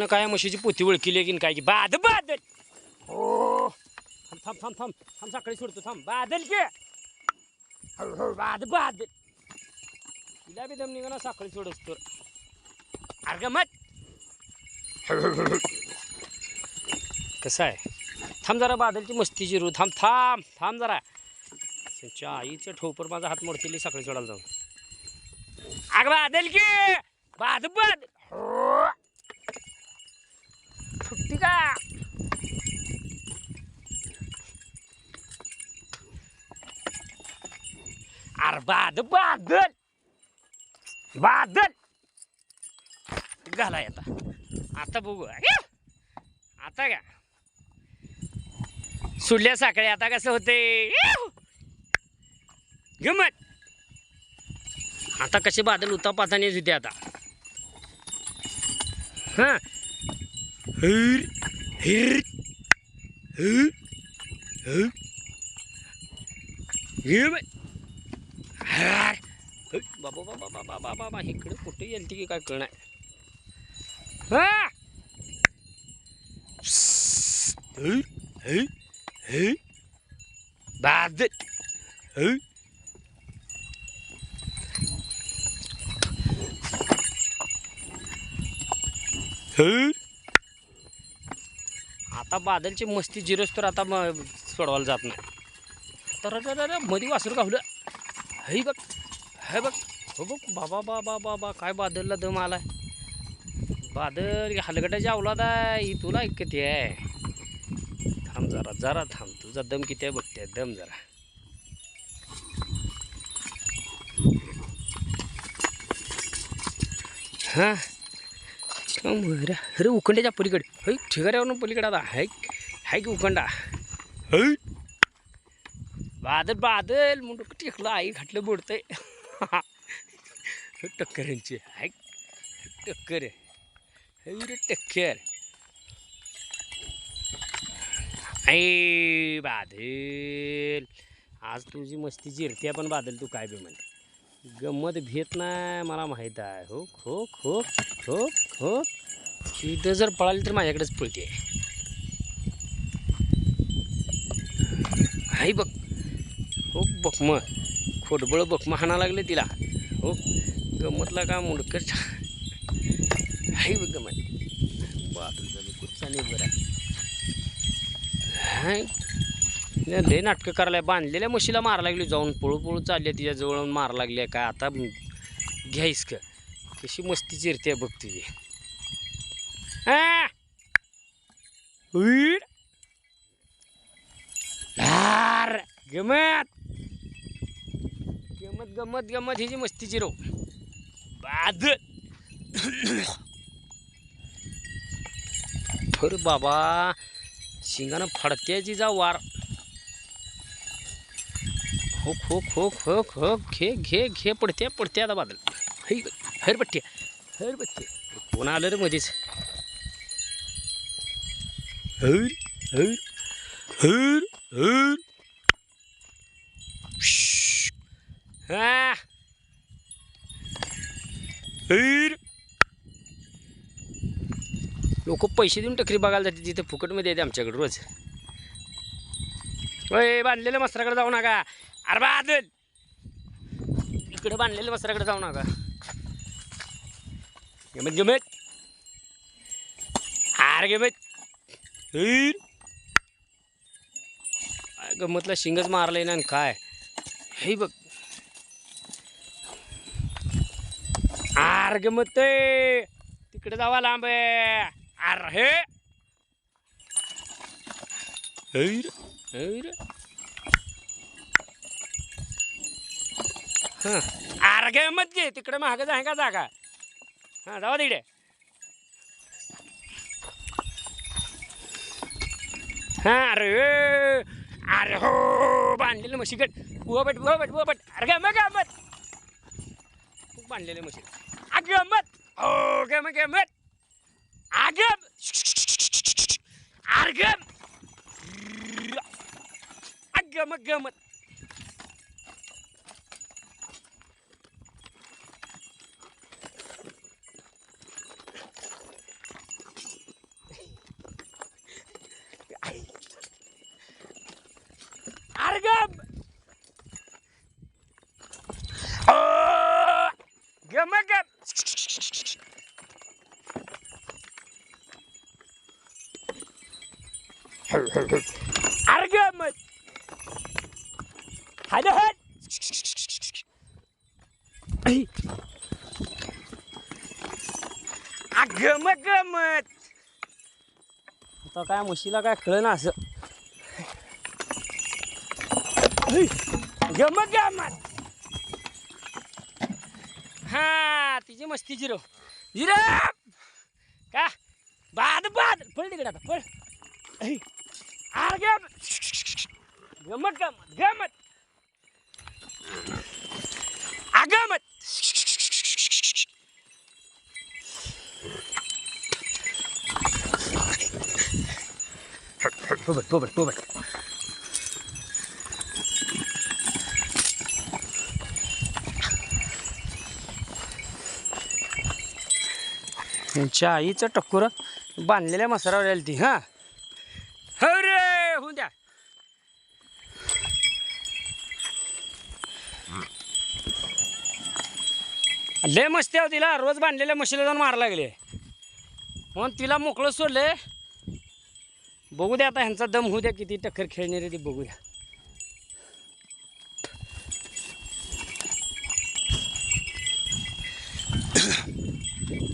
न काय म्हशीची पोती ओळखली की काय की? बाद बादल! हो थांब थांब थांब थांब थांब सकाळी सोडतो थांब. बादल के! हळूहळू हो बाद बादल! तिला बी दम निघा साखळी सोडस तर. अरे मत! कसं आहे? थांब जरा बादलची मस्ती जिरू थांब थांब थांब जरा. त्यांच्या आईचं ठोपर माझा हात मोडतील साखळी सोडायला जाऊन. अग बादल की! बाद बाद फुटती का अरे बाद बादल. बादल. घालाय आता. आता बघू. अरे, आता का सुडल्या साखळी आता कसं होते? गमत आता कसे बादल उतापातानेच होते आता. हा? हिर हिर हिर हिर गमत हार. हे, बाबा बाबा बाबा बाबा बाबा इकडे कुठे येईल की काय कळणार हा हिर हिर हिर बादल हिर हिर. आता बादलची मस्ती जिरोस तर आता म- सोडवायला जात नाही. तर अरे, मधी वासरू गावलं हे बघ हे बघ. हो बघ बाबा बाबा बाबा काय बादलला दम आलाय. बादल हलगटाच्या अवलाद आहे ही तुला किती आहे. थांब जरा जरा थांब. तुझा दम किती आहे बघते दम जरा. हां? अरे अरे उखंड्याच्या पलीकडे. है ठिकाऱ्यावरून पलीकडे आता. हाय हाय की उखंडा? है बादल बादल म्हणून टेकलं? आई घातलं बुडतंय. टक्कर यांची. हाय टक्कर है रे टक्कर. आई बादल. आज तुझी मस्ती जिरते पण बादल तू काय बी म्हण. गंमत भेट नाही मला माहीत आहे. हो खो खो खो खो इथं जर पळाली तर माझ्याकडेच पळते. हाय बघ. हो बकम. खोटबळ बकम हाणा लागले तिला. हो गमतला का मुडकर हाय बघ गमत. बादल कुठचा नाही बरं. हाय. लय नाटकं करायला बांधलेल्या म्हशीला मारा लागली जाऊन. पळू पळू चालल्या तिच्या जवळ मारा लागल्या. का आता घ्यायस का? कशी मस्ती चिरते बघ तुझी. हा? उईड. गमत गमत गमत गमत हिची मस्तीची चिरव बाद अरे बाबा शिंगानं फडत्याची जा वार हो खो खो खो खो घे घे घे पडत्या पडते आता बादल है हर पट्टी हर पट्टी कोण आलं रे मध्येच हर हर हर हर श्श्श. लोक पैसे देऊन टकरी बघायला जाते तिथे फुकटमध्ये येते आमच्याकडे रोज. ओय बांधलेलं मस्त्राकडे जाऊ नका. अरे बादल. इकडे बांधलेलं मस्त्राकडे जाऊ नका. गमत गमत. हार गमत. काय गमतला शिंगच मारलंय ना काय? हे बघ. आर गमत तिकडे जावा लांब. आर हे. हां. आर गमत घे तिकडे महागच आहे का जागा? हां जावा तिकडे. हा अरे हो. अरे हो बांधलेलं म्हशीकट उभं बट उभं बट उभं बट अरे गमत गमत. खूप बांधलेलं म्हशी अगमत. हो गम गमत. आगम आर्गम अगम गमत. अरे गप गम गप अरे गम हाय हट गम गमत आता काय म्हशीला काय कळ ना असं गमत गमत. हा तिची मस्ती जिरो. जिरो! का? बाद बाद. पळ तिकडे आता पळ. आर गम. गमत गमत गमत. आगमत. पोबट पोबट पोबट त्यांच्या आईचं टक्कुर बांधलेल्या मसारावर आली ती हा? हो रे होऊन द्या. लय मस्ती आहे हो तिला रोज बांधलेल्या म्हशीला जाऊन मार लागले. म्हणून तिला मोकळं सोडले बघू द्या आता ह्यांचा दम होऊ द्या किती टक्कर खेळणारे ती बघू द्या.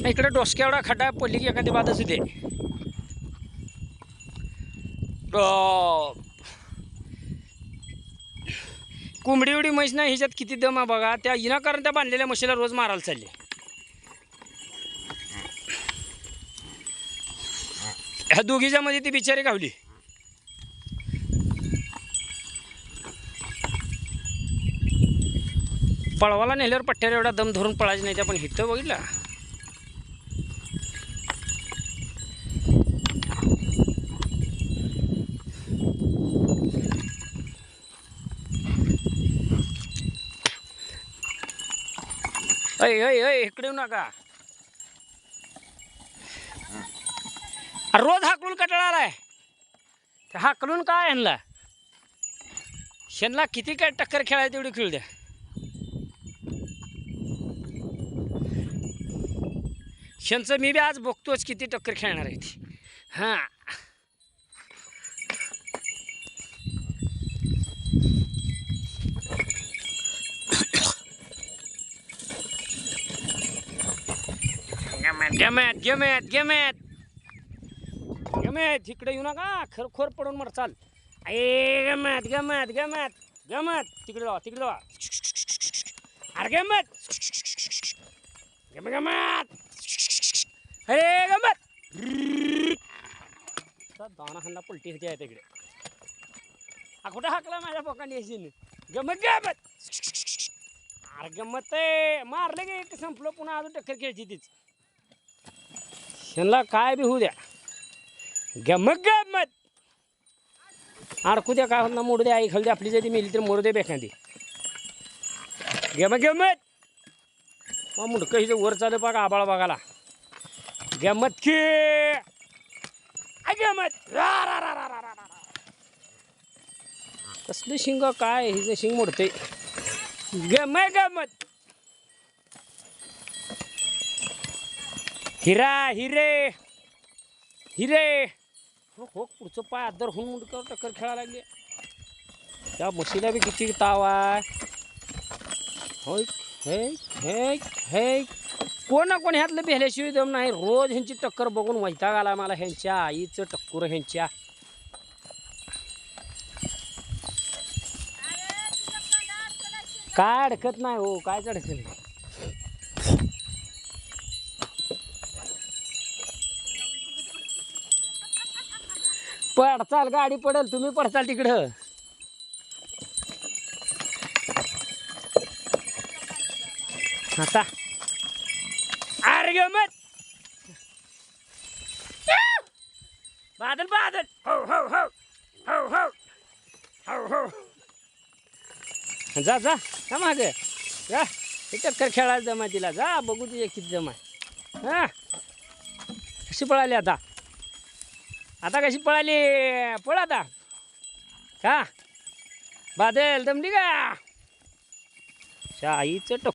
इकडे डोसक्यावडा खड्डा पडली की एखादी बादच होते कोंबडी उडी म्हैस नाही ह्याच्यात किती दम आहे बघा. त्या विनाकारण त्या बांधलेल्या म्हशीला रोज मारायला चालले. ह्या दोघीच्या मध्ये ती बिचारी गावली पळवाला नेल्यावर पट्ट्यावर एवढा दम धरून पळायचं नाही त्या पण हिथं बघितला. अय अय अय इकडे येऊ नका. रोज हाकलून कटाळा आलाय. हाकलून काय आणला? शेणला किती काय टक्कर खेळाय तेवढी खेळू द्या. शेणचं मी बी आज बघतोच किती टक्कर खेळणार आहे ती. हां. गमेत गमेत गमेत गमेत गमेत इकडे येऊ नका खर खोर पडून मर चाल ए गमत गमत गमत गमत तिकडे जावा तिकडे जावा अरे गमत गम गमत अरे गमत दाना दाणा पलटी होती आहे तिकडे हा कुठं हाकला माझ्या पोकांनी येशील गमत गमत अरे गमत आहे मारले गे एक संपलं पुन्हा अजून टक्कर खेळची तीच ह्यांना काय बी होऊ द्या. गमत गमत. अडकू द्या काय होत ना मोडू द्या आई खाली आपली जरी मेली तर मोडू द्या बेखांदी. गमत गमत. मग मुडकं हिचं वर चालू बघा आबाळ बघाला गमत की. आ, गमत. रा, रा, रा, रा, रा, रा, रा. कसलं शिंग काय हिचं शिंग मोडते गम गमत. हिरा हिरे! हिरे! हो हो पुढचं पाय आदर होऊन मुंडकर टक्कर खेळायला लागले. त्या म्हशीला बी किती ताव आहे. होय हे हे हे कोण ना कोण ह्यातलं भेल्याशिवाय दम नाही. रोज ह्यांची टक्कर बघून वैताग आला मला ह्यांच्या आईचं टक्कर ह्यांच्या. काय अडकत नाही हो काय अडकत नाही. पडचाल गाडी पडेल. तुम्ही पडचाल तिकडं. आता. अरे गमत बादल बादल. हो हो हो. हो हो. हो हो. जा जा. जा मागे. जा. हे चक्कर खेळायला जमा तिला. जा बघू तुझ्या किती जमा हा. कशी पळाली आता? आता कशी पळाली? पळ आता. का? बादल दमली का? शाईचं टक